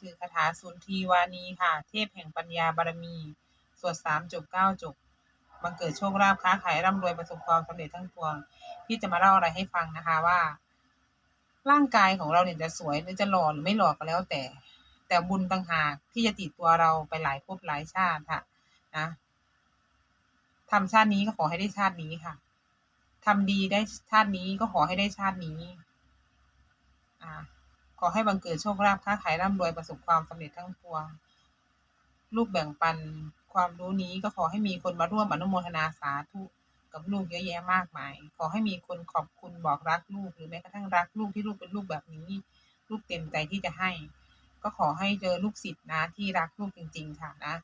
คือคาถาสุนทีวานีค่ะ เทพแห่งปัญญาบารมี สวดสามจบเก้าจบบังเกิดโชคลาภค้าขายร่ำรวยประสบความสำเร็จทั้งปวง พี่จะมาเล่าอะไรให้ฟังนะคะว่า ร่างกายของเราเนี่ยจะสวยหรือจะหล่อหรือไม่หล่อก็แล้วแต่ แต่บุญต่างหากที่จะติดตัวเราไปหลายภพหลายชาติค่ะ นะทำชาตินี้ก็ขอให้ได้ชาตินี้ค่ะทำดีได้ชาตินี้ก็ขอให้ได้ชาตินี้ อ่า ขอให้บังเกิดโชคลาภค้าขายร่ำรวยประสบความสำเร็จทั้งปวง ลูกแบ่งปันความรู้นี้ก็ขอให้มีคนมาร่วมอนุโมทนาสาธุกับลูกเยอะแยะมากมาย ขอให้มีคนขอบคุณบอกรักลูกหรือแม้กระทั่งรักลูกที่ลูกเป็นลูกแบบนี้ ลูกเต็มใจที่จะให้ ก็ขอให้เจอลูกศิษย์นะที่รักลูกจริง ๆ ค่ะนะ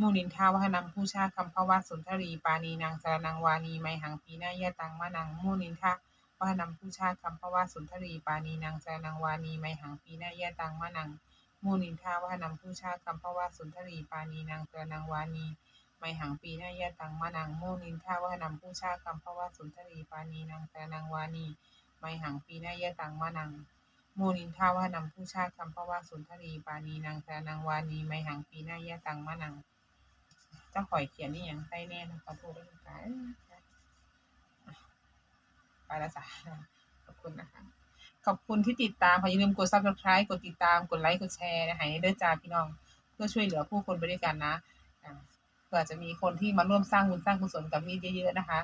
มูนินทาวัฒนำผู้ชาคำพวาสุนทรีปานีนางสารนังวานีไมหังปีนายะตังมานังมูนินทา วัฒนำผู้ชาติคำพว่าสุนทรีปานีนางสารนังวานีไมหังปีนายะตังมานังมูนินทาวัฒนำผู้ชาติคำพว่าสุนทรีปานีนางสารนังวานีไมหังปีนายะตังมานังมูนินทาวัฒนำผู้ชาติคำพว่าสุนทรีปานีนางสารนังวานีไมหังปีนายะตังมานังมูนินทาว่านำผู้ชาติคำพระว่าสุนทรีปานีนางสานางวานีไมหังปีหน้ายะตังมะนังเจ้าข่อยเขียนนี่อย่างใต้แน่นะขอโทษด้วยนะคะไป แล้วจ้ะขอบคุณนะคะ ขอบคุณที่ติดตามค่ะอย่าลืมกด subscribe กดติดตามกดไลค์กดแชร์นะคะให้เด้อจ้าพี่น้อง เพื่อช่วยเหลือผู้คนไปด้วยกันนะเผื่อจะมีคนที่มาร่วมสร้างบุญสร้างกุศลกับมีเยอะๆนะคะ